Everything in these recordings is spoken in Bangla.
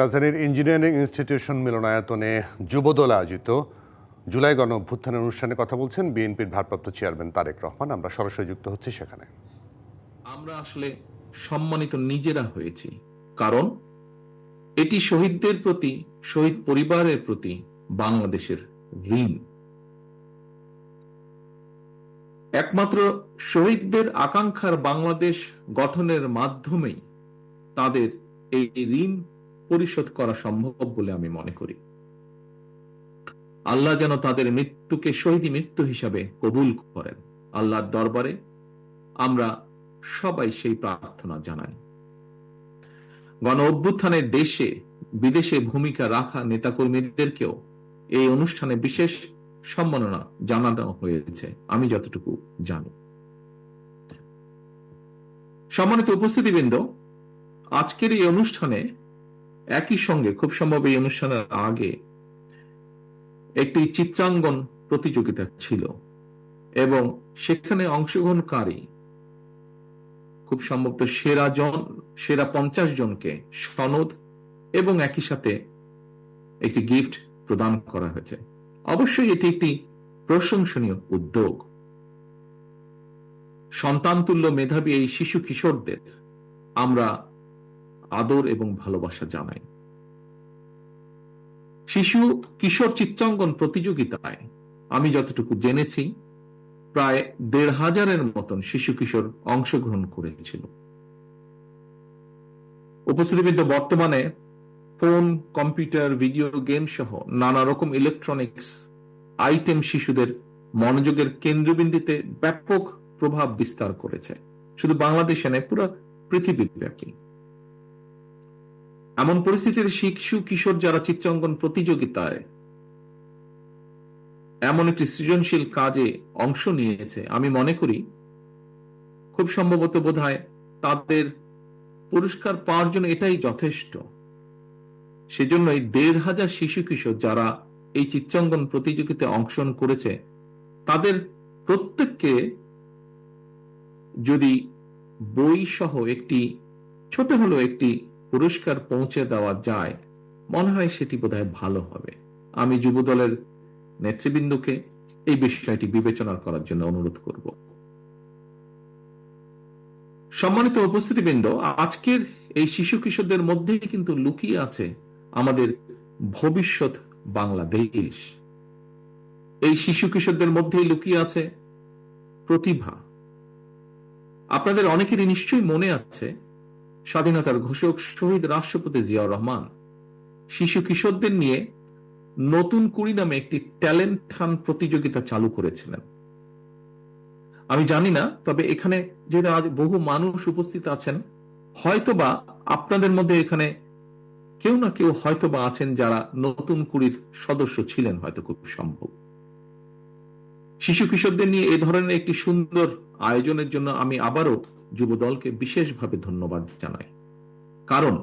রাজধানীর ইঞ্জিনিয়ারিং ইনস্টিটিউশন মিলনায়তনে যুবদল আয়োজিত জুলাই গণ অভ্যুত্থানের অনুষ্ঠানে কথা বলছেন বিএনপির ভারপ্রাপ্ত চেয়ারম্যান তারেক রহমান। আমরা সরাসরি যুক্ত হচ্ছি সেখানে। আমরা আসলে সম্মানিত নিজেরা হয়েছি, কারণ এটি শহীদদের প্রতি, শহীদ পরিবারের প্রতি বাংলাদেশের ঋণ। একমাত্র শহীদদের আকাঙ্ক্ষার বাংলাদেশ গঠনের মাধ্যমেই তাদের এই ঋণ পরিশোধ করা সম্ভব বলে আমি মনে করি। আল্লাহ যেন তাদের মৃত্যুকে শহীদ মৃত্যু হিসাবে কবুল করেন। আল্লাহর দরবারে আমরা সবাই সেই প্রার্থনা জানাই। গণ অভ্যুত্থানের দেশে, বিদেশে ভূমিকা রাখা নেতাকর্মীদেরকেও এই অনুষ্ঠানে বিশেষ সম্মাননা জানানো হয়েছে। আমি যতটুকু জানি। সম্মানিত উপস্থিতিবৃন্দ, আজকের এই অনুষ্ঠানে একই সঙ্গে খুব সম্ভব এই অনুষ্ঠানের আগে একটি চিত্রাঙ্গন প্রতিযোগিতা ছিল এবং সেখানে অংশগ্রহণকারী খুব সম্ভবত সেরা জন, সেরা পঞ্চাশ জনকে সনদ এবং একই সাথে একটি গিফট প্রদান করা হয়েছে। অবশ্যই এটি একটি প্রশংসনীয় উদ্যোগ। সন্তানতুল্য মেধাবী এই শিশু কিশোরদের আমরা আদর এবং ভালোবাসা জানাই শিশু কিশোর চিত্রাঙ্গন প্রতিযোগিতায় আমি যতটুকু জেনেছি, প্রায় দেড় হাজারের মতন শিশু কিশোর অংশগ্রহণ করেছিল। উপস্থিতিবৃন্দ বর্তমানে ফোন, কম্পিউটার, ভিডিও গেম সহ নানা রকম ইলেকট্রনিক্স, আইটেম শিশুদের মনোযোগের কেন্দ্রবিন্দুতে ব্যাপক প্রভাব বিস্তার করেছে। শুধু বাংলাদেশে নয়, পুরো পৃথিবীব্যাপী। এমন পরিস্থিতির শিশু, কিশোর যারা চিত্রাঙ্কন প্রতিযোগিতায় এমন একটি সৃজনশীল কাজে অংশ নিয়েছে, আমি মনে করি খুব সম্ভবত বোধ তাদের পুরস্কার পাওয়ার জন্য এটাই যথেষ্ট। সেজন্য এই দেড় হাজার শিশু, কিশোর যারা এই চিত্রাঙ্কন প্রতিযোগিতায় অংশগ্রহণ করেছে, তাদের প্রত্যেককে যদি বই সহ একটি, ছোট হলো একটি পুরস্কার পৌঁছে দেওয়া যায়, মনে হয় সেটি বোধহয় ভালো হবে। আমি যুব দলের নেতৃবৃন্দকে এই বিষয়টি বিবেচনা করার জন্য অনুরোধ করব। সম্মানিত উপস্থিতিবৃন্দ, আজকের এই শিশু কিশোরদের মধ্যেই কিন্তু লুকিয়ে আছে আমাদের ভবিষ্যৎ বাংলাদেশ। এই শিশু কিশোরদের মধ্যেই লুকিয়ে আছে প্রতিভা। আপনাদের অনেকেরই নিশ্চয়ই মনে আছে স্বাধীনতার ঘোষক শহীদ রাষ্ট্রপতি জিয়াউর রহমান, শিশু কিশোরদের নিয়ে নতুন কুড়ি নামে একটি ট্যালেন্ট হান প্রতিযোগিতা চালু করেছিলেন। আমি জানি না, তবে এখানে যেহেতু আজ বহু মানুষ উপস্থিত আছেন, হয়তোবা আপনাদের মধ্যে এখানে কেউ না কেউ হয়তোবা আছেন যারা নতুন কুড়ির সদস্য ছিলেন, হয়তো খুব সম্ভব। শিশু কিশোরদের নিয়ে এ ধরনের একটি সুন্দর আয়োজনের জন্য আমি আবারও যুব দলকে বিশেষভাবে ধন্যবাদ জানাই কারণ,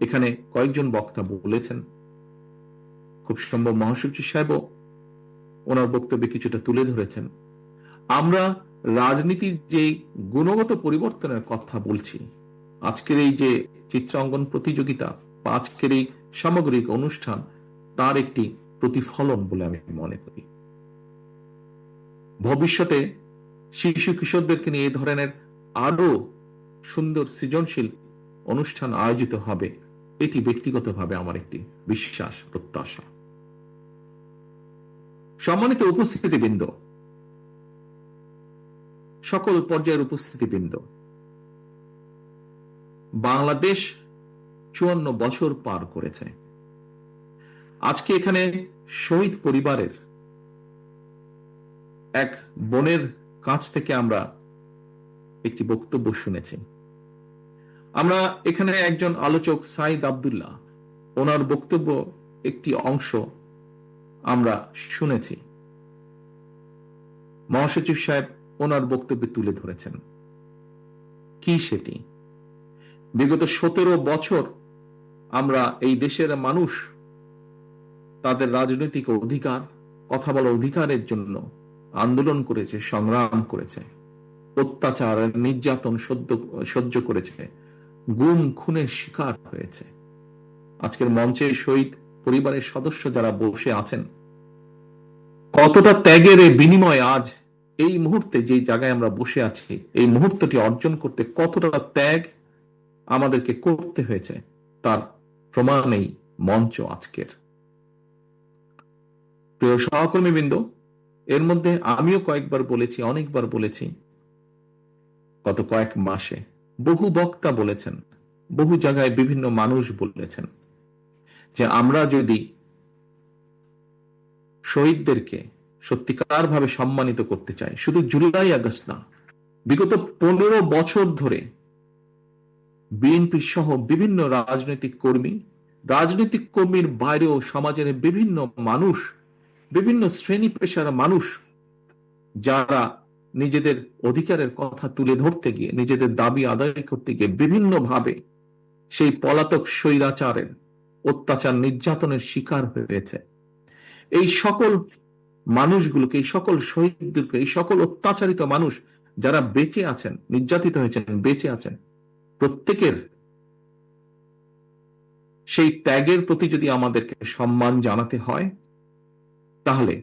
এখানে কয়েকজন বক্তা বলেছেন, খুব সম্ভব মহাসচিব সাহেবও ওনার বক্তব্যে কিছুটা তুলে ধরেছেন, আমরা রাজনীতির যে গুণগত পরিবর্তনের কথা বলছি, আজকের এই যে চিত্রাঙ্গন প্রতিযোগিতা বা আজকের এই সামগ্রিক অনুষ্ঠান, তার একটি প্রতিফলন বলে আমি মনে করি। ভবিষ্যতে শিশু কিশোরদেরকে নিয়ে এই ধরনের আরও সুন্দর সৃজনশীল অনুষ্ঠান আয়োজিত হবে। এটি ব্যক্তিগতভাবে আমার একটি বিশ্বাস, প্রত্যাশা। সম্মানিত উপস্থিতিবৃন্দ, সকল পর্যায়ের উপস্থিতিবৃন্দ, বাংলাদেশ চুয়ান্ন বছর পার করেছে। আজকে এখানে শহীদ পরিবারের এক বোনের কাছ থেকে আমরা একটি বক্তব্য শুনেছি। আমরা এখানে একজন আলোচক সাইদ আবদুল্লাহ, ওনার বক্তব্য একটি অংশ আমরা শুনেছি। মহাসচিব সাহেব ওনার বক্তব্যে তুলে ধরেছেন। কি সেটি? বিগত সতেরো বছর আমরা এই দেশের মানুষ, তাদের রাজনৈতিক অধিকার, কথা বলার অধিকারের জন্য আন্দোলন করেছে, সংগ্রাম করেছে, অত্যাচার, নির্যাতন সহ্য করেছে, গুম, খুনের শিকার হয়েছে। আজকের মঞ্চে শহীদ পরিবারের সদস্য যারা বসে আছেন, কতটা ত্যাগের বিনিময় আজ এই মুহূর্তে যে জায়গায় আমরা বসে আছি, এই মুহূর্তটি অর্জন করতে কতটা ত্যাগ আমাদেরকে করতে হয়েছে, তার প্রমাণ এই মঞ্চ আজকের। প্রিয় সহকর্মীবৃন্দ এর মধ্যে আমিও কয়েকবার বলেছি, অনেকবার বলেছি। গত কয়েক মাসে বহু বক্তা বলেছেন, বহু জায়গায় বিভিন্ন মানুষ বলেছেন যে আমরা যদি শহীদদেরকে সত্যিকার ভাবে সম্মানিত করতে চাই, শুধু জুলাই আগস্ট না, বিগত পনেরো বছর ধরে বিএনপি সহ বিভিন্ন রাজনৈতিক কর্মী, রাজনৈতিক কর্মীর বাইরেও সমাজের বিভিন্ন মানুষ বিভিন্ন শ্রেণি পেশার মানুষ যারা নিজেদের অধিকারের কথা তুলে ধরতে গিয়ে, নিজেদের দাবি আদায় করতে গিয়ে বিভিন্ন ভাবে সেই পলাতক স্বৈরাচারের অত্যাচার নির্যাতনের শিকার হয়েছে। এই সকল মানুষগুলোকে, এই সকল শহীদদেরকে, এই সকল অত্যাচারিত মানুষ যারা বেঁচে আছেন, নির্যাতিত হয়েছেন, বেঁচে আছেন, প্রত্যেকের সেই ত্যাগের প্রতি যদি আমাদেরকে সম্মান জানাতে হয় তাহলে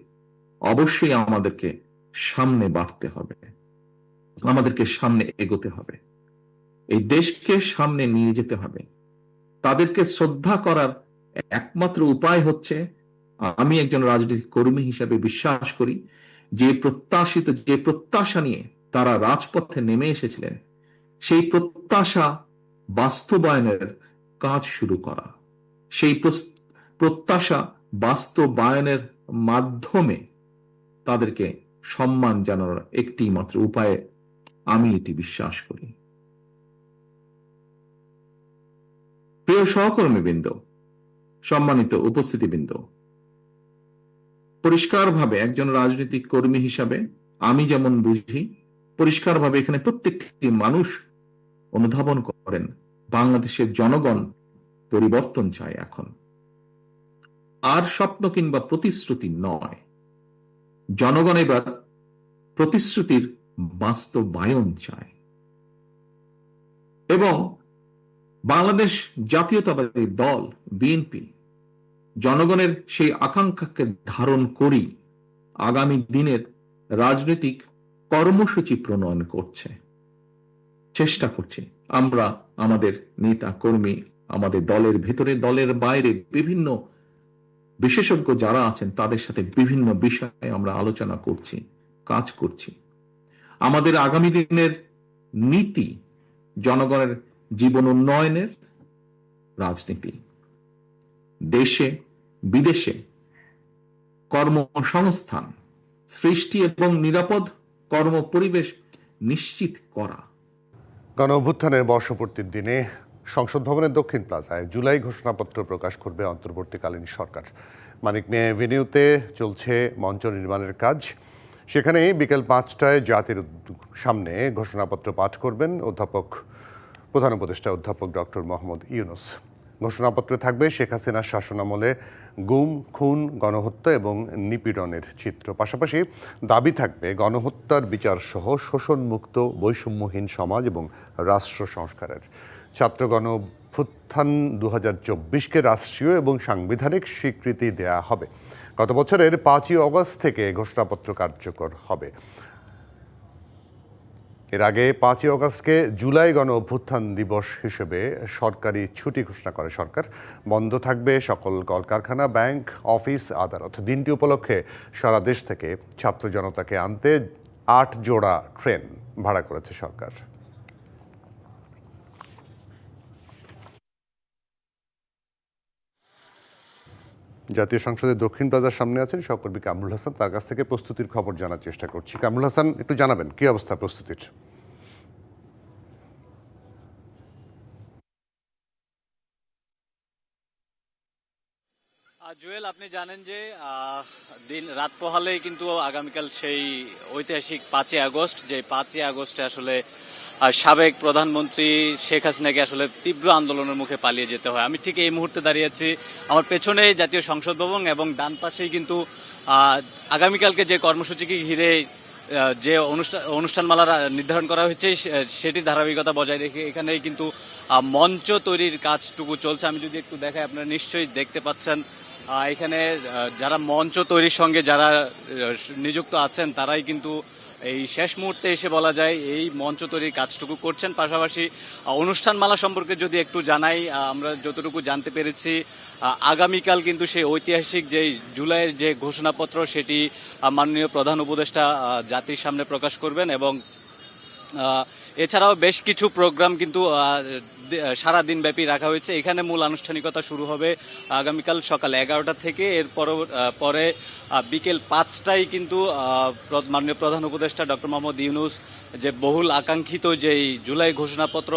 অবশ্যই আমাদেরকে সামনে বাড়তে হবে। আমাদেরকে সামনে এগোতে হবে। এই দেশকে সামনে নিয়ে যেতে হবে। তাদেরকে শ্রদ্ধা করার একমাত্র উপায় হচ্ছে, আমি একজন রাজনৈতিক কর্মী হিসেবে বিশ্বাস করি, যে প্রত্যাশিত, যে প্রত্যাশা নিয়ে তারা রাজপথে নেমে এসেছিলেন, সেই প্রত্যাশা বাস্তবায়নের কাজ শুরু করা। সেই প্রত্যাশা বাস্তবায়নের মাধ্যমে তাদেরকে সম্মান জানানোর একটি মাত্র উপায়ে আমি এটি বিশ্বাস করি। প্রিয় সহকর্মীবৃন্দ, সম্মানিত উপস্থিতিবৃন্দ, পরিষ্কারভাবে একজন রাজনৈতিক কর্মী হিসাবে আমি যেমন বুঝি, পরিষ্কারভাবে এখানে প্রত্যেকটি মানুষ অনুধাবন করেন, বাংলাদেশের জনগণ পরিবর্তন চায় এখন। আর স্বপ্ন কিংবা প্রতিশ্রুতি নয়। জনগণ এবার প্রতিশ্রুতির বাস্তবায়ন চায়। এবং বাংলাদেশ জাতীয়তাবাদী দল, বিএনপি, জনগণের সেই আকাঙ্ক্ষাকে ধারণ করি আগামী দিনের রাজনৈতিক কর্মসূচি প্রণয়ন করছে। চেষ্টা করছি। আমরা, আমাদের নেতা কর্মী, আমাদের দলের ভেতরে, দলের বাইরে বিভিন্ন বিশেষজ্ঞ যারা আছেন, তাদের সাথে বিভিন্ন বিষয়ে আমরা আলোচনা করছি, কাজ করছি। আমাদের আগামী দিনের নীতি জনগণের জীবন উন্নয়নের রাজনীতি। দেশে, বিদেশে কর্মসংস্থান, সৃষ্টি এবং নিরাপদ কর্ম পরিবেশ নিশ্চিত করা। গণ অভ্যুত্থানের বর্ষপূর্তির দিনে সংসদ ভবনের দক্ষিণ প্লাজায় জুলাই ঘোষণাপত্র প্রকাশ করবে অন্তর্বর্তীকালীন সরকার। মানিক মেয়ে এভিনিউতে চলছে মঞ্চ নির্মাণের কাজ। সেখানে বিকেল পাঁচটায় জাতির সামনে ঘোষণাপত্র পাঠ করবেন অধ্যাপক, প্রধান উপদেষ্টা অধ্যাপক ডক্টর মোহাম্মদ ইউনুস। ঘোষণাপত্রে থাকবে শেখ হাসিনার শাসনামলে গুম, খুন, গণহত্যা এবং নিপীড়নের চিত্র। পাশাপাশি দাবি থাকবে গণহত্যার বিচার সহ শোষণমুক্ত বৈষম্যহীন সমাজ এবং রাষ্ট্র সংস্কারের। ছাত্র গণ অভ্যুত্থান দু হাজার চব্বিশকে রাষ্ট্রীয় এবং সাংবিধানিক স্বীকৃতি দেয়া হবে। গত বছরের পাঁচই অগস্ট থেকে ঘোষণাপত্র কার্যকর হবে। এর আগে পাঁচই অগস্টকে জুলাই গণ অভ্যুত্থান দিবস হিসেবে সরকারি ছুটি ঘোষণা করে সরকার। বন্ধ থাকবে সকল কলকারখানা, ব্যাংক, অফিস, আদালত। দিনটি উপলক্ষে সারা দেশ থেকে ছাত্র জনতাকে আনতে আট জোড়া ট্রেন ভাড়া করেছে সরকার। জাতীয় সংসদের দক্ষিণ প্লাজার সামনে আছেন সহকর্মী কামরুল হাসান। তার কাছ থেকে প্রস্তুতির খবর জানার চেষ্টা করছি। কামরুল হাসান, একটু জানাবেন, কি অবস্থা প্রস্তুতির? জুয়েল, আপনি জানেন যে দিন, রাত পোহালেই কিন্তু আগামীকাল সেই ঐতিহাসিক পাঁচই আগস্ট, যে পাঁচই আগস্টে আসলে সাবেক প্রধানমন্ত্রী শেখ হাসিনাকে আসলে তীব্র আন্দোলনের মুখে পালিয়ে যেতে হয়। আমি ঠিক এই মুহূর্তে দাঁড়িয়ে আছি আমার পেছনে জাতীয় সংসদ ভবন এবং ডান পাশেই কিন্তু আগামীকালকে যে কর্মসূচিকে ঘিরে যে অনুষ্ঠান অনুষ্ঠানমালা নির্ধারণ করা হয়েছে সেটির ধারাবাহিকতা বজায় রেখে এখানে কিন্তু মঞ্চ তৈরির কাজটুকু চলছে। আমি যদি একটু দেখাই, আপনারা নিশ্চয়ই দেখতে পাচ্ছেন এখানে যারা মঞ্চ তৈরির সঙ্গে যারা নিযুক্ত আছেন, তারাই কিন্তু এই শেষ মুহূর্তে এসে বলা যায় এই মঞ্চ তৈরির কাজটুকু করছেন। পাশাপাশি অনুষ্ঠানমালা সম্পর্কে যদি একটু জানাই আমরা যতটুকু জানতে পেরেছি আগামীকাল কিন্তু সেই ঐতিহাসিক যে জুলাইয়ের যে ঘোষণাপত্র, সেটি মাননীয় প্রধান উপদেষ্টা জাতির সামনে প্রকাশ করবেন এবং এছাড়াও বেশ কিছু প্রোগ্রাম কিন্তু সারা দিন ব্যাপী রাখা হয়েছে। এখানে মূল আনুষ্ঠানিকতা শুরু হবে আগামীকাল সকাল এগারোটা থেকে। এর পর- বিকেল পাঁচটায় কিন্তু মাননীয় প্রধান উপদেষ্টা ডক্টর মোহাম্মদ ইউনুস যে বহুল আকাঙ্ক্ষিত যেই জুলাই ঘোষণাপত্র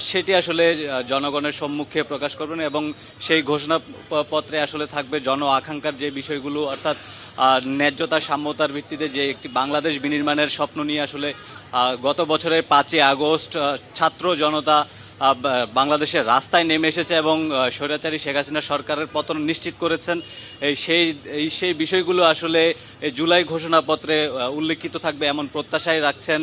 সেটি আসলে জনগণের সম্মুখে প্রকাশ করবেন এবং সেই ঘোষণাপত্রে আসলে থাকবে জন আকাঙ্ক্ষার যে বিষয়গুলো, অর্থাৎ ন্যায্যতা, সাম্যতার ভিত্তিতে যে একটি বাংলাদেশ বিনির্মাণের স্বপ্ন নিয়ে আসলে গত বছরের পাঁচই আগস্ট ছাত্র জনতা বাংলাদেশের রাস্তায় নেমে এসেছে এবং স্বৈরাচারী শেখ হাসিনা সরকারের পতন নিশ্চিত করেছেন। সেই সেই বিষয়গুলো আসলে জুলাই ঘোষণাপত্রে উল্লেখিত থাকবে এমন প্রত্যাশায় রাখছেন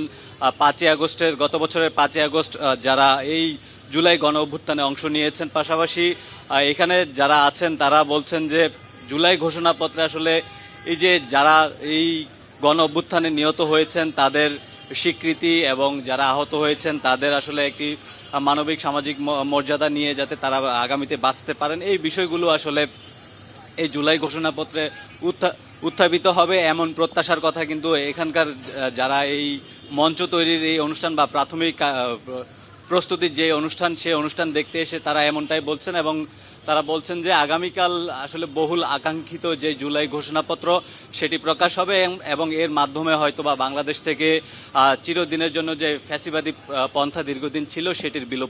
পাঁচই আগস্টের, গত বছরের পাঁচই আগস্ট যারা এই জুলাই গণ অভ্যুত্থানে অংশ নিয়েছেন। পাশাপাশি এখানে যারা আছেন, তারা বলছেন যে জুলাই ঘোষণাপত্রে আসলে এই যে যারা এই গণ অভ্যুত্থানে নিহত হয়েছেন, তাদের স্বীকৃতি এবং যারা আহত হয়েছেন, তাদের আসলে একটি মানবিক, সামাজিক মর্যাদা নিয়ে যাতে তারা আগামীতে বাঁচতে পারেন। এই বিষয়গুলো আসলে এই জুলাই ঘোষণাপত্রে উত্থা- উত্থাপিত হবে এমন প্রত্যাশার কথা কিন্তু এখানকার যারা এই মঞ্চ তৈরির এই অনুষ্ঠান বা প্রাথমিক প্রস্তুতির যে অনুষ্ঠান, সে অনুষ্ঠান দেখতে এসে তারা এমনটাই বলছেন এবং তারা বলছেন যে আগামীকাল আসলে বহুল আকাঙ্ক্ষিত যে জুলাই ঘোষণাপত্র সেটি প্রকাশ হবে এবং- এর মাধ্যমে হয়তো বা বাংলাদেশ থেকে চিরদিনের জন্য যে ফ্যাসিবাদী পন্থা দীর্ঘদিন ছিল সেটির বিলোপ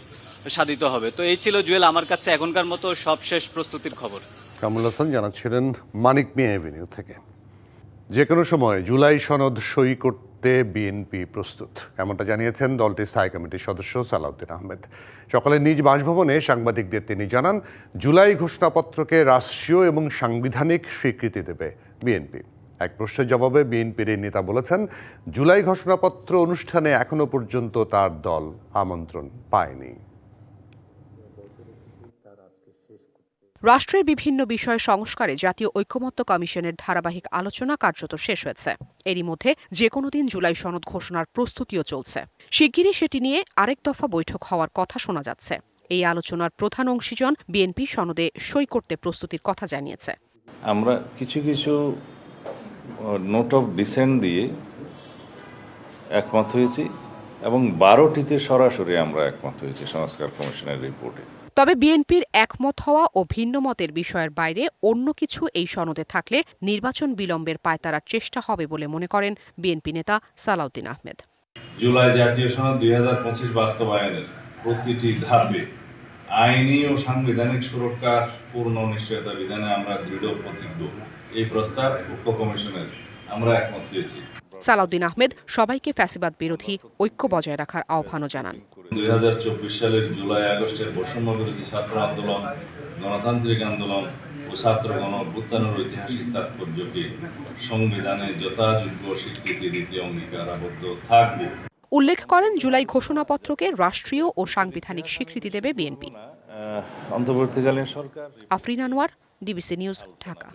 সাধিত হবে। তো এই ছিল জুয়েল, আমার কাছে এখনকার মতো সবশেষ প্রস্তুতির খবর। কামরুল হাসান জানাচ্ছিলেন মানিক মিয়া এভিনিউ থেকে। যে কোনো সময় জুলাই সনদ সই করতে বিএনপি প্রস্তুত, এমনটা জানিয়েছেন দলটির স্থায়ী কমিটির সদস্য সালাউদ্দিন আহমেদ। সকালে নিজ বাসভবনে সাংবাদিকদের তিনি জানান, জুলাই ঘোষণাপত্রকে রাষ্ট্রীয় এবং সাংবিধানিক স্বীকৃতি দেবে বিএনপি এক প্রশ্নের জবাবে বিএনপির এই নেতা বলেছেন, জুলাই ঘোষণাপত্র অনুষ্ঠানে এখনও পর্যন্ত তার দল আমন্ত্রণ পায়নি। রাষ্ট্রের বিভিন্ন বিষয় সংস্কারে জাতীয় ঐকমত্য কমিশনের ধারাবাহিক আলোচনা কার্যত শেষ হয়েছে। এরই মধ্যে যে কোনো দিন জুলাই সনদ ঘোষণার প্রস্তুতিও চলছে। শিগগিরই সেটি নিয়ে আরেক দফা বৈঠক হওয়ার কথা শোনা যাচ্ছে। এই আলোচনার প্রধান অংশীজন বিএনপি সনদে সই করতে প্রস্তুতির কথা জানিয়েছে। আমরা কিছু কিছু নোট অফ ডিসেন্ট দিয়ে একমত হয়েছি এবং বারোটিতে সরাসরি আমরা একমত হয়েছি সংস্কার কমিশনের রিপোর্টে। তবে বিএনপির একমত হওয়া ও ভিন্ন মতের বিষয়ের বাইরে অন্য কিছু এই সনদে থাকলে নির্বাচন বিলম্বের পায়তারার চেষ্টা হবে বলে মনে করেন বিএনপি নেতা সালাউদ্দিন আহমেদ। জুলাই জাতীয় সনদ দুই হাজার পঁচিশ বাস্তবায়নের প্রতিটি ধাপে আইনি ও সাংবিধানিক সুরক্ষার পূর্ণ নিশ্চয়তা বিধানে আমরা দৃঢ় প্রতিজ্ঞ। এই প্রস্তাব উপ কমিশনের আমরা একমত হয়েছি। সালাউদ্দিন আহমেদ সবাইকে ফ্যাসিবাদ বিরোধী ঐক্য বজায় রাখার আহ্বানও জানান। দুই হাজার চব্বিশ সালের জুলাই আগস্টের বৈষম্য বিরোধী ছাত্র আন্দোলন গণতান্ত্রিক আন্দোলন ও ছাত্র গণ অভ্যুত্থানের ঐতিহাসিক তাৎপর্যকে সংবিধানে যথাযোগ্য স্বীকৃতি দিতে অঙ্গীকার আবদ্ধ থাকব। উল্লেখ করেন জুলাই ঘোষণাপত্রকে রাষ্ট্রীয় ও সাংবিধানিক স্বীকৃতি দেবে বিএনপি। অন্তর্বর্তীকালীন সরকার। Afrin Anwar DBC news Dhaka.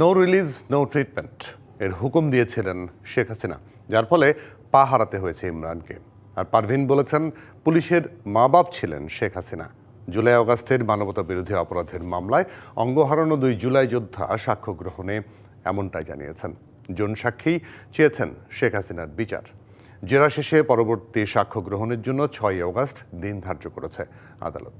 No release no treatment এর হুকুম দিয়েছিলেন শেখ হাসিনা যার ফলে পা হারাতে হয়েছে ইমরানকে। আর পারভিন বলেছেন, পুলিশের মা বাপ ছিলেন শেখ হাসিনা। জুলাই অগাস্টের মানবতা বিরোধী অপরাধের মামলায় অঙ্গ হারানো দুই জুলাই যোদ্ধা সাক্ষ্য গ্রহণে এমনটাই জানিয়েছেন। জন সাক্ষী চেয়েছেন শেখ হাসিনার বিচার। জেরা শেষে পরবর্তী সাক্ষ্য গ্রহণের জন্য ছয় অগাস্ট দিন ধার্য করেছে আদালত।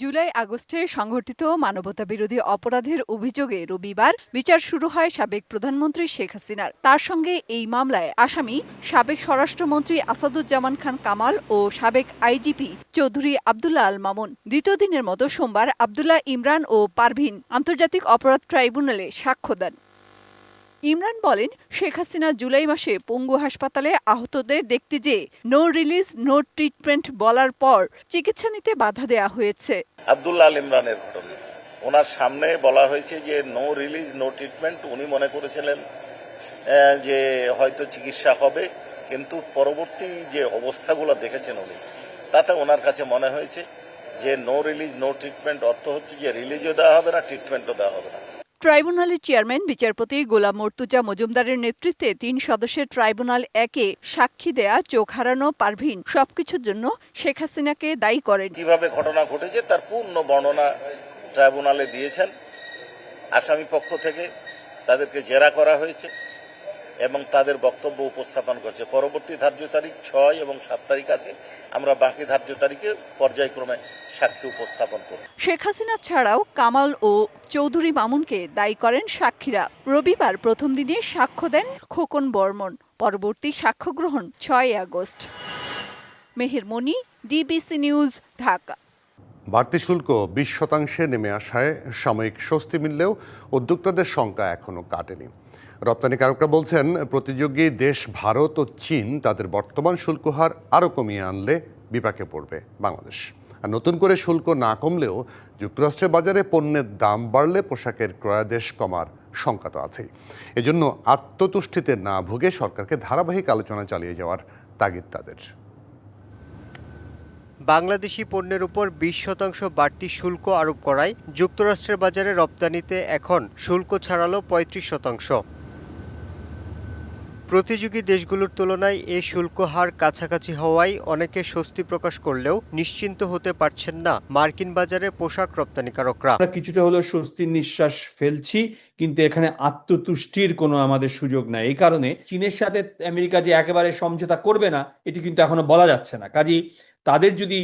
জুলাই আগস্টে সংঘটিত মানবতাবিরোধী অপরাধের অভিযোগে রবিবার বিচার শুরু হয় সাবেক প্রধানমন্ত্রী শেখ হাসিনার। তার সঙ্গে এই মামলায় আসামি সাবেক স্বরাষ্ট্রমন্ত্রী আসাদুজ্জামান খান কামাল ও সাবেক আইজিপি চৌধুরী আবদুল্লাহ আল মামুন। দ্বিতীয় দিনের মতো সোমবার আবদুল্লাহ ইমরান ও পারভিন আন্তর্জাতিক অপরাধ ট্রাইব্যুনালে সাক্ষ্য দেন। ইমরান বলেন, শেখ হাসিনা জুলাই মাসে পঙ্গু হাসপাতালে আহতদের দেখতে যেয়ে নো রিলিজ নো ট্রিটমেন্ট বলার পর চিকিৎসা নিতে বাধা দেয়া হয়েছে। আবদুল্লাহ আল ইমরানের ঘটনা। ওনার সামনে বলা হয়েছে যে নো রিলিজ নো ট্রিটমেন্ট উনি মনে করেছিলেন যে হয়তো চিকিৎসা হবে, কিন্তু পরবর্তী যে অবস্থাগুলো দেখেছেন উনি, তাতে ওনার কাছে মনে হয়েছে যে নো রিলিজ নো ট্রিটমেন্ট অর্থ হচ্ছে যে রিলিজও দেওয়া হবে না ট্রিটমেন্টও দেওয়া হবে না। ট্রাইব্যুনালের চেয়ারম্যান, বিচারপতি গোলাম মর্তুজা মজুমদারের নেতৃত্বে তিন সদস্যের ট্রাইব্যুনাল একে সাক্ষী দেয়া, চোখ হারানো পারভিন সবকিছুর জন্য শেখ হাসিনাকে দায়ী করেন। কীভাবে ঘটনা ঘটেছে তার পূর্ণ বর্ণনা ট্রাইব্যুনালে দিয়েছেন। আসামি পক্ষ থেকে তাদেরকে জেরা করা হয়েছে এবং তাদের বক্তব্য উপস্থাপন করছে। পরবর্তী ধার্য তারিখ ছয় এবং সাত তারিখ আছে। আমরা বাকি ধার্য তারিখে পর্যায়ক্রমে সাক্ষী উপস্থাপন করব শেখ হাসিনা ছাড়াও কামাল ও চৌধুরী মামুনকে দায়ী করেন সাক্ষীরা। রবিবার প্রথম দিনে সাক্ষ্য দেন খোকন বর্মন। পরবর্তী সাক্ষ্য গ্রহণ ছয় August. Meher Moni DBC news Dhaka. বাড়তি শুল্ক বিশ শতাংশে নেমে আসায় সাময়িক স্বস্তি মিললেও উদ্যোক্তাদের সংখ্যা এখনও কাটেনি। রপ্তানিকারকরা বলছেন প্রতিযোগী দেশ ভারত ও চীন তাদের বর্তমান শুল্ক হার আরও কমিয়ে আনলে বিপাকে পড়বে বাংলাদেশ। আর নতুন করে শুল্ক না কমলেও যুক্তরাষ্ট্রের বাজারে পণ্যের দাম বাড়লে পোশাকের ক্রয়াদেশ কমার শঙ্কা তো আছেই। এজন্য আত্মতুষ্টিতে না ভুগে সরকারকে ধারাবাহিক আলোচনা চালিয়ে যাওয়ার তাগিদ তাদের। বাংলাদেশি পণ্যের উপর বিশ শতাংশ বাড়তি শুল্ক আরোপ করায় যুক্তরাষ্ট্রের বাজারে রপ্তানিতে এখন শুল্ক ছাড়ালো পঁয়ত্রিশ শতাংশ। প্রতিযোগী দেশগুলোর তুলনায় এ শুল্ক হার কাছাকাছি হওয়ায় অনেকে স্বস্তি প্রকাশ করলেও নিশ্চিন্ত হতে পারছেন না মার্কিন বাজারে পোশাক রপ্তানিকারকরা। কিছুটা হলেও স্বস্তির নিঃশ্বাস ফেলছি, কিন্তু এখানে আত্মতুষ্টির কোনো আমাদের সুযোগ নাই। এই কারণে চীনের সাথে আমেরিকা যে একেবারে সমঝোতা করবে না, এটি কিন্তু এখনও বলা যাচ্ছে না। কাজী তাদের যদি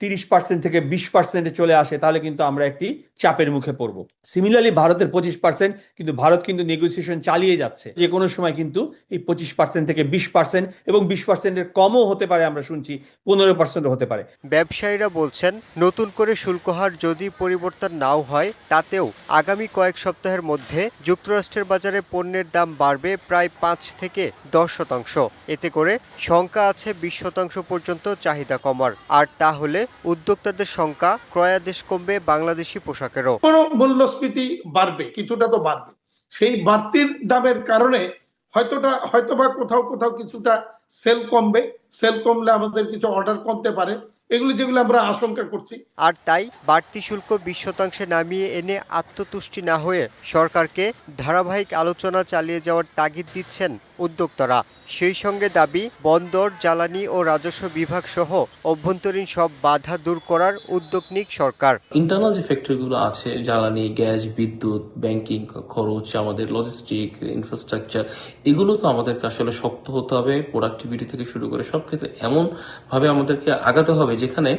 তিরিশ পার্সেন্ট থেকে বিশ পার্সেন্টে চলে আসে, তাহলে কিন্তু আমরা একটি চাপের মুখে পড়ব। সিমিলারলি ভারতের পঁচিশ পার্সেন্ট কিন্তু ভারত কিন্তু নেগোসিয়েশন চালিয়ে যাচ্ছে। যে কোনো সময় কিন্তু এই পঁচিশ পার্সেন্ট থেকে বিশ পার্সেন্ট এবং বিশ পার্সেন্টের কমও হতে পারে আমরা শুনছি, পনেরো পার্সেন্টও হতে পারে। ব্যবসায়ীরা বলছেন, নতুন করে শুল্ক হার যদি পরিবর্তন নাও হয়, তাতেও আগামী কয়েক সপ্তাহের মধ্যে যুক্তরাষ্ট্রের বাজারে পণ্যের দাম বাড়বে প্রায় পাঁচ থেকে দশ শতাংশ। এতে করে শঙ্কা আছে বিশ শতাংশ পর্যন্ত চাহিদা কমার। আর তাহলে উদ্যোক্তাদের শঙ্কা ক্রয়াদেশ কমবে বাংলাদেশি পোশাকেরও। কোনো মূল্যস্ফীতি বাড়বে কিছুটা তো বাড়বে। সেই বাড়তির দামের কারণে হয়তোটা হয়তোবা কোথাও কোথাও কিছুটা সেল কমবে। সেল কমলে আমাদের কিছু অর্ডার কমতে পারে। এগুলি যেগুলো আমরা আশঙ্কা করছি। আর তাই বাড়তি শুল্ক বিশ শতাংশে নামিয়ে এনে আত্মতুষ্টি না হয়ে সরকারকে ধারাবাহিক আলোচনা চালিয়ে যাওয়ার তাগিদ দিচ্ছেন উদ্যোক্তারা। সেই সঙ্গে দাবি, বন্দর, জ্বালানি ও রাজস্ব বিভাগ সহ অভ্যন্তরীণ সব বাধা দূর করার উদ্যোগ নিক সরকার। ইন্টারনাল যে ফ্যাক্টরিগুলো আছে, জ্বালানি, গ্যাস, বিদ্যুৎ ব্যাংকিং খরচ, আমাদের লজিস্টিক ইনফ্রাস্ট্রাকচার এগুলো তো আমাদেরকে আসলে শক্ত হতে হবে প্রোডাক্টিভিটি থেকে শুরু করে সব ক্ষেত্রে এমন ভাবে আমাদেরকে আগাতে হবে, যেখানে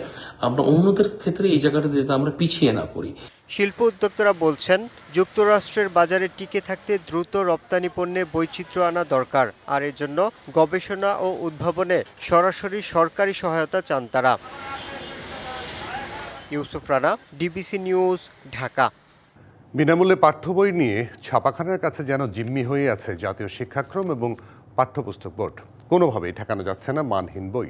আমরা অন্যদের ক্ষেত্রে এই জায়গাটাতে আমরা পিছিয়ে না পড়ি। শিল্প উদ্যোক্তারা বলছেন, যুক্তরাষ্ট্রের বাজারে টিকে থাকতে দ্রুত রপ্তানি পণ্যে বৈচিত্র্য আনা দরকার, আর এর জন্য গবেষণা ও উদ্ভাবনে সরাসরি সরকারি সহায়তা চান তারা। Yusuf Rana, DBC news, Dhaka. বিনামূল্যে পাঠ্য বই নিয়ে ছাপাখানার কাছে যেন জিম্মি হয়ে আছে জাতীয় শিক্ষাক্রম এবং পাঠ্যপুস্তক বোর্ড। কোনোভাবেই ঠেকানো যাচ্ছে না মানহীন বই।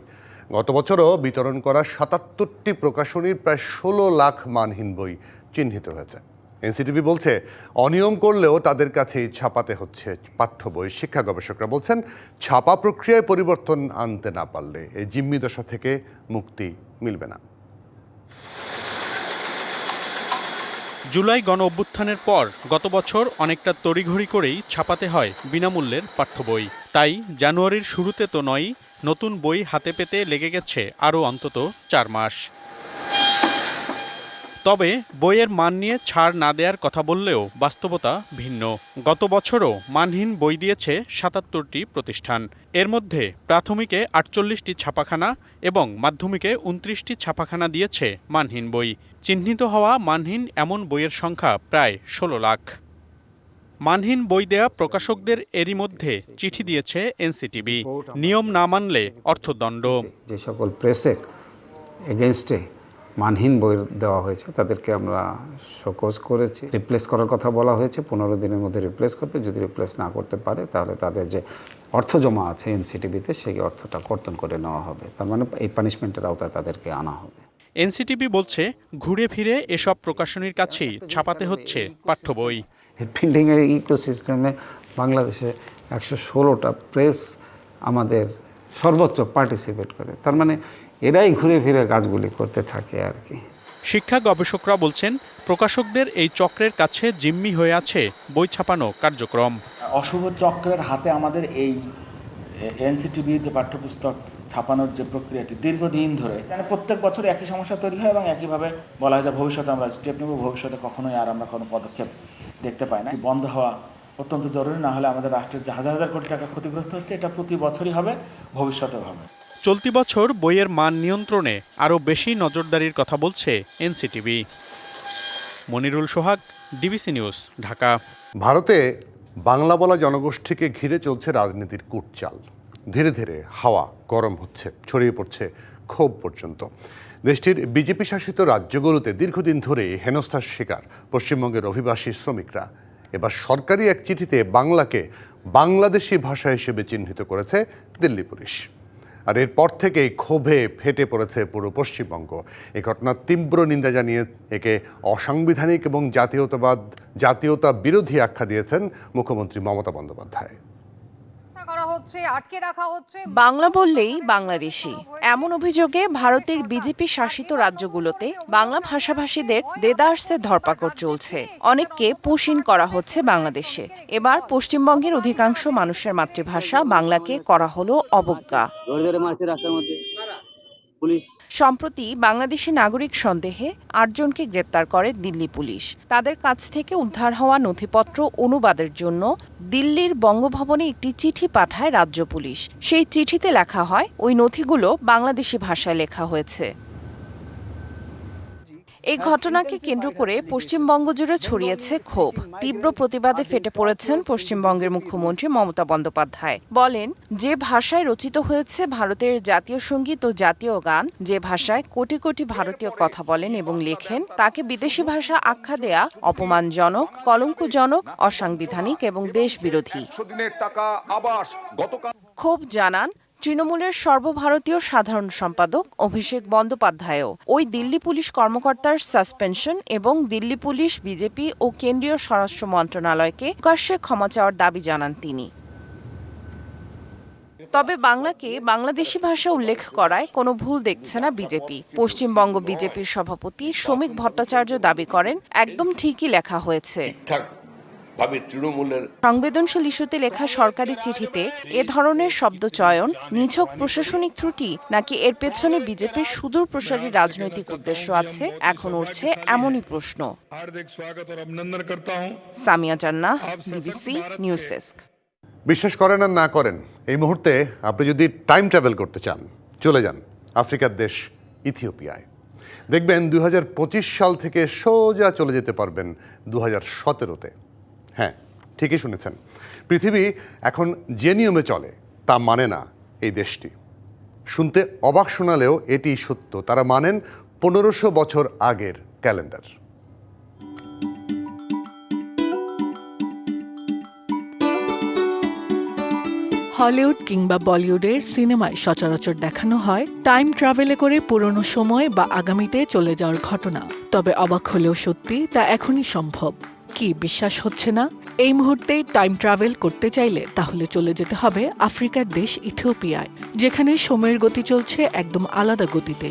গত বছরও বিতরণ করা সাতাত্তরটি প্রকাশনীর প্রায় ষোলো লাখ মানহীন বই চিহ্নিত হয়েছে। এনসিটিভি বলছে, অনিয়ম করলেও তাদের কাছেই ছাপাতে হচ্ছে পাঠ্য বই। শিক্ষা গবেষকরা বলছেন, ছাপা প্রক্রিয়ায় পরিবর্তন আনতে না পারলে এই জিম্মি দশা থেকে মুক্তি মিলবে না। জুলাই গণ অভ্যুত্থানের পর গত বছর অনেকটা তড়িঘড়ি করেই ছাপাতে হয় বিনামূল্যের পাঠ্য বই। তাই জানুয়ারির শুরুতে তো নয় নতুন বই হাতে পেতে লেগে গেছে আরও অন্তত চার মাস। তবে বইয়ের মান নিয়ে ছাড় না দেওয়ার কথা বললেও বাস্তবতা ভিন্ন। গত বছরও মানহীন বই দিয়েছে সাতাত্তরটি প্রতিষ্ঠান। এর মধ্যে প্রাথমিকে আটচল্লিশটি ছাপাখানা এবং মাধ্যমিকে উনত্রিশটি ছাপাখানা দিয়েছে মানহীন বই। চিহ্নিত হওয়া মানহীন এমন বইয়ের সংখ্যা প্রায় ষোলো লাখ। মানহীন বই দেয়া প্রকাশকদের এরই মধ্যে চিঠি দিয়েছে এনসিটিভি। নিয়ম না মানলে অর্থদণ্ড। যে সকল প্রেসের এগেনস্টে মানহীন বই দেওয়া হয়েছে তাদেরকে আমরা শোকজ করেছি। রিপ্লেস করার কথা বলা হয়েছে পনেরো দিনের মধ্যে রিপ্লেস করবে যদি রিপ্লেস না করতে পারে তাহলে তাদের যে অর্থ জমা আছে এনসিটিভিতে সেই অর্থটা কর্তন করে নেওয়া হবে। তার মানে এই পানিশমেন্টের আওতায় তাদেরকে আনা হবে। এনসিটিভি বলছে ঘুরে ফিরে এসব প্রকাশনীর কাছেই ছাপাতে হচ্ছে পাঠ্য বই। প্রিন্টিংয়ের ইকোসিস্টেমে বাংলাদেশে একশো ষোলোটা প্রেস আমাদের সর্বত্র পার্টিসিপেট করে। তার মানে এরাই ঘুরে ফিরে কাজগুলি করতে থাকে আর কি। শিক্ষা গবেষকরা বলছেন প্রকাশকদের এই চক্রের কাছে জিম্মি হয়ে আছে বই ছাপানো কার্যক্রম। অশুভ চক্রের হাতে আমাদের এই এনসিটিভি যে পাঠ্যপুস্তক ছাপানোর যে প্রক্রিয়াটি দীর্ঘদিন ধরে মানে প্রত্যেক বছর একই সমস্যা তৈরি হয় এবং একইভাবে বলা হয় যে ভবিষ্যতে আমরা স্টেপ নেব ভবিষ্যতে কখনোই আর আমরা কোনো পদক্ষেপ দেখতে পাই না। বন্ধ হওয়া অত্যন্ত জরুরি না হলে আমাদের রাষ্ট্রের যে হাজার হাজার কোটি টাকা ক্ষতিগ্রস্ত হচ্ছে এটা প্রতি বছরই হবে ভবিষ্যতেও হবে। চলতি বছর বইয়ের মান নিয়ন্ত্রণে আরও বেশি নজরদারির কথা বলছে NCTV. Monirul Sohag, DBC news, Dhaka. ভারতে বাংলা বলা জনগোষ্ঠীকে ঘিরে চলছে রাজনীতির কুটচাল। ধীরে ধীরে হাওয়া গরম হচ্ছে, ছড়িয়ে পড়ছে ক্ষোভ পর্যন্ত। দেশটির বিজেপি শাসিত রাজ্যগুলোতে দীর্ঘদিন ধরে হেনস্থার শিকার পশ্চিমবঙ্গের অভিবাসী শ্রমিকরা। এবার সরকারি এক চিঠিতে বাংলাকে বাংলাদেশি ভাষা হিসেবে চিহ্নিত করেছে দিল্লি পুলিশ। আর এরপর থেকেই ক্ষোভে ফেটে পড়েছে পুরো পশ্চিমবঙ্গ। এ ঘটনার তীব্র নিন্দা জানিয়ে একে অসাংবিধানিক এবং জাতীয়তাবাদ, জাতীয়তা বিরোধী আখ্যা দিয়েছেন মুখ্যমন্ত্রী মমতা বন্দ্যোপাধ্যায়। হচ্ছে আটকে রাখা হচ্ছে। বাংলা বললেই বাংলাদেশি। এমন অভিযোগে ভারতের বিজেপি শাসিত রাজ্যগুলোতে বাংলা ভাষাভাষীদের দেদার্সে ধরপাকড় চলছে। অনেককে পুশিন করা হচ্ছে বাংলাদেশে। এবার পশ্চিমবঙ্গের অধিকাংশ মানুষের মাতৃভাষা বাংলাকে করা হলো অবজ্ঞা। সম্প্রতি বাংলাদেশি নাগরিক সন্দেহে আটজনকে গ্রেপ্তার করে দিল্লি পুলিশ। তাদের কাছ থেকে উদ্ধার হওয়া নথিপত্র অনুবাদের জন্য দিল্লির বঙ্গভবনে একটি চিঠি পাঠায় রাজ্য পুলিশ। সেই চিঠিতে লেখা হয়, ওই নথিগুলো বাংলাদেশি ভাষায় লেখা হয়েছে। এই ঘটনাকে কেন্দ্র করে পশ্চিমবঙ্গ জুড়ে ছড়িয়েছে ক্ষোভ। তীব্র প্রতিবাদে ফেটে পড়েছেন পশ্চিমবঙ্গের মুখ্যমন্ত্রী মমতা বন্দ্যোপাধ্যায়। বলেন যে ভাষায় রচিত হয়েছে ভারতের জাতীয় সংগীত ও জাতীয় গান যে ভাষায় কোটি কোটি ভারতীয় কথা বলেন এবং লেখেন তাকে বিদেশি ভাষা আখ্যা দেয়া অপমানজনক কলঙ্কজনক অসাংবিধানিক এবং দেশবিরোধী। ক্ষোভ জানান তৃণমূলের সর্বভারতীয় সাধারণ সম্পাদক অভিষেক বন্দ্যোপাধ্যায়ও। ওই দিল্লি পুলিশ কর্মকর্তার সাসপেনশন এবং দিল্লি পুলিশ, বিজেপি ও কেন্দ্রীয় স্বরাষ্ট্র মন্ত্রণালয়কে প্রকাশ্যে ক্ষমা চাওয়ার দাবি জানান তিনি। তবে বাংলাকে বাংলাদেশি ভাষা উল্লেখ করায় কোনো ভুল দেখছে না বিজেপি। পশ্চিমবঙ্গ বিজেপির সভাপতি শ্রমিক ভট্টাচার্য দাবি করেন, একদম ঠিকই লেখা হয়েছে। সংবেদনশীল ইস্যুতে লেখা সরকারি চিঠিতে এ ধরনের শব্দ চয়ন নিছক প্রশাসনিক ত্রুটি নাকি এর পেছনে বিজেপির সুদূর প্রসারী রাজনৈতিক উদ্দেশ্য আছে এখন উঠছে এমনই প্রশ্ন। সামিয়া জান্না ডিবিসি নিউজ ডেস্ক। বিশ্বাস করেন আর না করেন এই মুহূর্তে আপনি যদি টাইম ট্রাভেল করতে চান চলে যান আফ্রিকার দেশ ইথিওপিয়ায়। দেখবেন দুই হাজার পঁচিশ সাল থেকে সোজা চলে যেতে পারবেন দু হাজার সতেরোতে। হ্যাঁ ঠিকই শুনেছেন। পৃথিবী এখন যে নিয়মে চলে, তা মানে না এই দেশটি। শুনতে অবাক শোনালেও এটি সত্য, তারা মানেন পনেরোশো বছর আগের ক্যালেন্ডার। হলিউড কিংবা বলিউডের সিনেমায় সচরাচর দেখানো হয় টাইম ট্রাভেলে করে পুরনো সময় বা আগামীতে চলে যাওয়ার ঘটনা। তবে অবাক হলেও সত্যি তা এখনই সম্ভব। কি বিশ্বাস হচ্ছে না? এই মুহূর্তেই টাইম ট্রাভেল করতে চাইলে তাহলে চলে যেতে হবে আফ্রিকার দেশ ইথিওপিয়ায়, যেখানে সময়ের গতি চলছে একদম আলাদা গতিতে।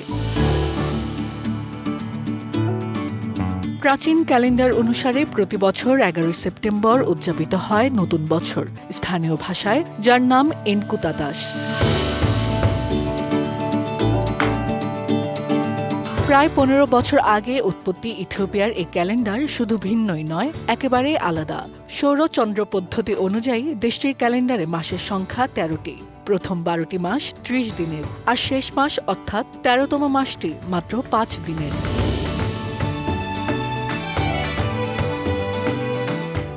প্রাচীন ক্যালেন্ডার অনুসারে প্রতি বছর এগারোই সেপ্টেম্বর উদযাপিত হয় নতুন বছর স্থানীয় ভাষায়, যার নাম এনকুতাদাস। প্রায় পনেরো বছর আগে উৎপত্তি ইথিওপিয়ার এই ক্যালেন্ডার শুধু ভিন্নই নয় একেবারেই আলাদা। সৌরচন্দ্র পদ্ধতি অনুযায়ী দেশটির ক্যালেন্ডারে মাসের সংখ্যা তেরোটি। প্রথম বারোটি মাস ত্রিশ দিনের, আর শেষ মাস অর্থাৎ তেরোতম মাসটি মাত্র পাঁচ দিনের।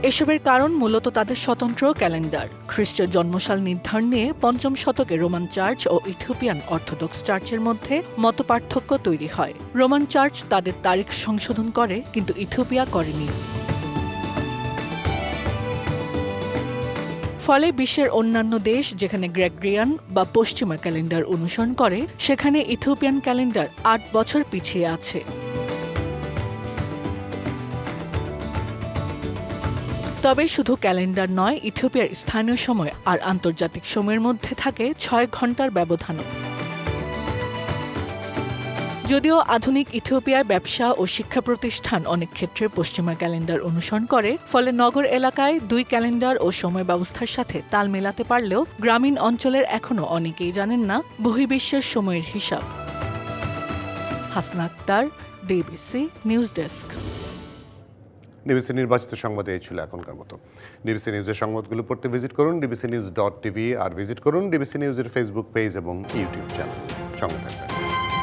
এসবের কারণ মূলত তাদের স্বতন্ত্র ক্যালেন্ডার। খ্রিস্ট জন্মসাল নির্ধারণ নিয়ে পঞ্চম শতকে রোমান চার্চ ও ইথিওপিয়ান অর্থোডক্স চার্চের মধ্যে মত পার্থক্য তৈরি হয়। রোমান চার্চ তাদের তারিখ সংশোধন করে, কিন্তু ইথিওপিয়া করেনি। ফলে বিশ্বের অন্যান্য দেশ, যেখানে গ্রেগরিয়ান বা পশ্চিমা ক্যালেন্ডার অনুসরণ করে, সেখানে ইথিওপিয়ান ক্যালেন্ডার আট বছর পিছিয়ে আছে। তবে শুধু ক্যালেন্ডার নয়, ইথিওপিয়ার স্থানীয় সময় আর আন্তর্জাতিক সময়ের মধ্যে থাকে ছয় ঘণ্টার ব্যবধানও। যদিও আধুনিক ইথিওপিয়ায় ব্যবসা ও শিক্ষা প্রতিষ্ঠান অনেক ক্ষেত্রে পশ্চিমা ক্যালেন্ডার অনুসরণ করে, ফলে নগর এলাকায় দুই ক্যালেন্ডার ও সময় ব্যবস্থার সাথে তাল মেলাতে পারলেও গ্রামীণ অঞ্চলের এখনও অনেকেই জানেন না বহির্বিশ্বের সময়ের হিসাব। Hasna Akter DBC news desk. DBC নির্বাচিত সংবাদে এই ছিল এখনকার মতো। ডিবিসি নিউজের সংবাদগুলো পড়তে ভিজিট করুন ডিবিসি নিউজ ডট টিভি আর ভিজিট করুন ডিবিসি নিউজের ফেসবুক পেজ এবং ইউটিউব চ্যানেল সঙ্গে থাকবেন।